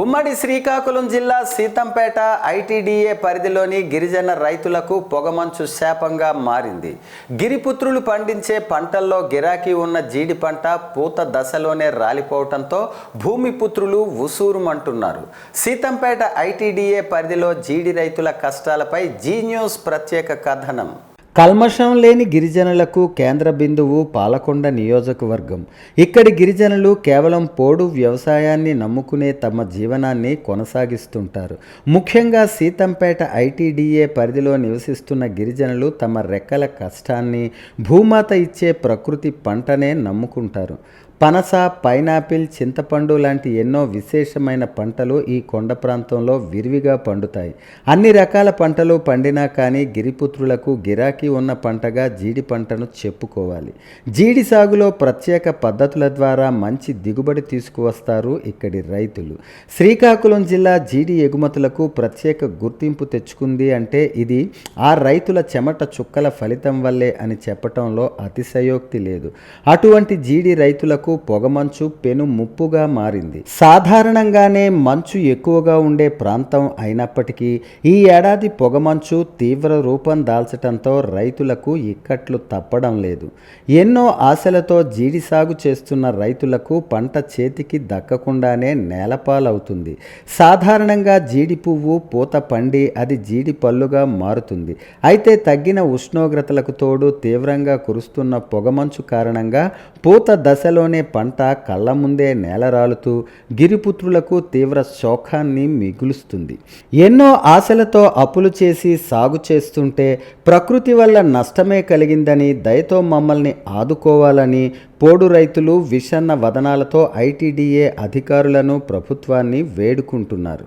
ఉమ్మడి శ్రీకాకుళం జిల్లా సీతంపేట ఐటీడీఏ పరిధిలోని గిరిజన రైతులకు పొగమంచు శాపంగా మారింది. గిరిపుత్రులు పండించే పంటల్లో గిరాకీ ఉన్న జీడి పంట పూత దశలోనే రాలిపోవటంతో భూమిపుత్రులు ఉసూరుమంటున్నారు. సీతంపేట ఐటీడీఏ పరిధిలో జీడి రైతుల కష్టాలపై జీ న్యూస్ ప్రత్యేక కథనం. కల్మషం లేని గిరిజనులకు కేంద్ర బిందువు పాలకొండ నియోజకవర్గం. ఇక్కడి గిరిజనులు కేవలం పోడు వ్యవసాయాన్ని నమ్ముకునే తమ జీవనాన్ని కొనసాగిస్తుంటారు. ముఖ్యంగా సీతంపేట ఐటీడీఏ పరిధిలో నివసిస్తున్న గిరిజనులు తమ రెక్కల కష్టాన్ని భూమాత ఇచ్చే ప్రకృతి పంటనే నమ్ముకుంటారు. పనస పైనాపిల్ చింతపండు లాంటి ఎన్నో విశేషమైన పంటలు ఈ కొండ ప్రాంతంలో విరివిగా పండుతాయి. అన్ని రకాల పంటలు పండినా కానీ గిరిపుత్రులకు గిరాకీ ఉన్న పంటగా జీడి పంటను చెప్పుకోవాలి. జీడి సాగులో ప్రత్యేక పద్ధతుల ద్వారా మంచి దిగుబడి తీసుకువస్తారు ఇక్కడి రైతులు. శ్రీకాకుళం జిల్లా జీడి ఎగుమతులకు ప్రత్యేక గుర్తింపు తెచ్చుకుంది అంటే ఇది ఆ రైతుల చెమట చుక్కల ఫలితం వల్లే అని చెప్పటంలో అతిశయోక్తి లేదు. అటువంటి జీడి రైతులకు పొగమంచు పెను ముప్పుగా మారింది. సాధారణంగానే మంచు ఎక్కువగా ఉండే ప్రాంతం అయినప్పటికీ ఈ ఏడాది పొగమంచు తీవ్ర రూపం దాల్చటంతో రైతులకు ఇక్కట్లు తప్పడం లేదు. ఎన్నో ఆశలతో జీడి సాగు చేస్తున్న రైతులకు పంట చేతికి దక్కకుండానే నేలపాలవుతుంది. సాధారణంగా జీడి పువ్వు పూత పండి అది జీడి పళ్ళుగా మారుతుంది. అయితే తగ్గిన ఉష్ణోగ్రతలకు తోడు తీవ్రంగా కురుస్తున్న పొగమంచు కారణంగా పూత దశలోనే పంట కళ్ళ ముందే నేలరాలుతూ గిరిపుత్రులకు తీవ్ర శోకాన్ని మిగులుస్తుంది. ఎన్నో ఆశలతో అప్పులు చేసి సాగు చేస్తుంటే ప్రకృతి వల్ల నష్టమే కలిగిందని దయతో మమ్మల్ని ఆదుకోవాలని పోడు రైతులు విషన్న వదనాలతో ఐటీడీఏ అధికారులను ప్రభుత్వాన్ని వేడుకుంటున్నారు.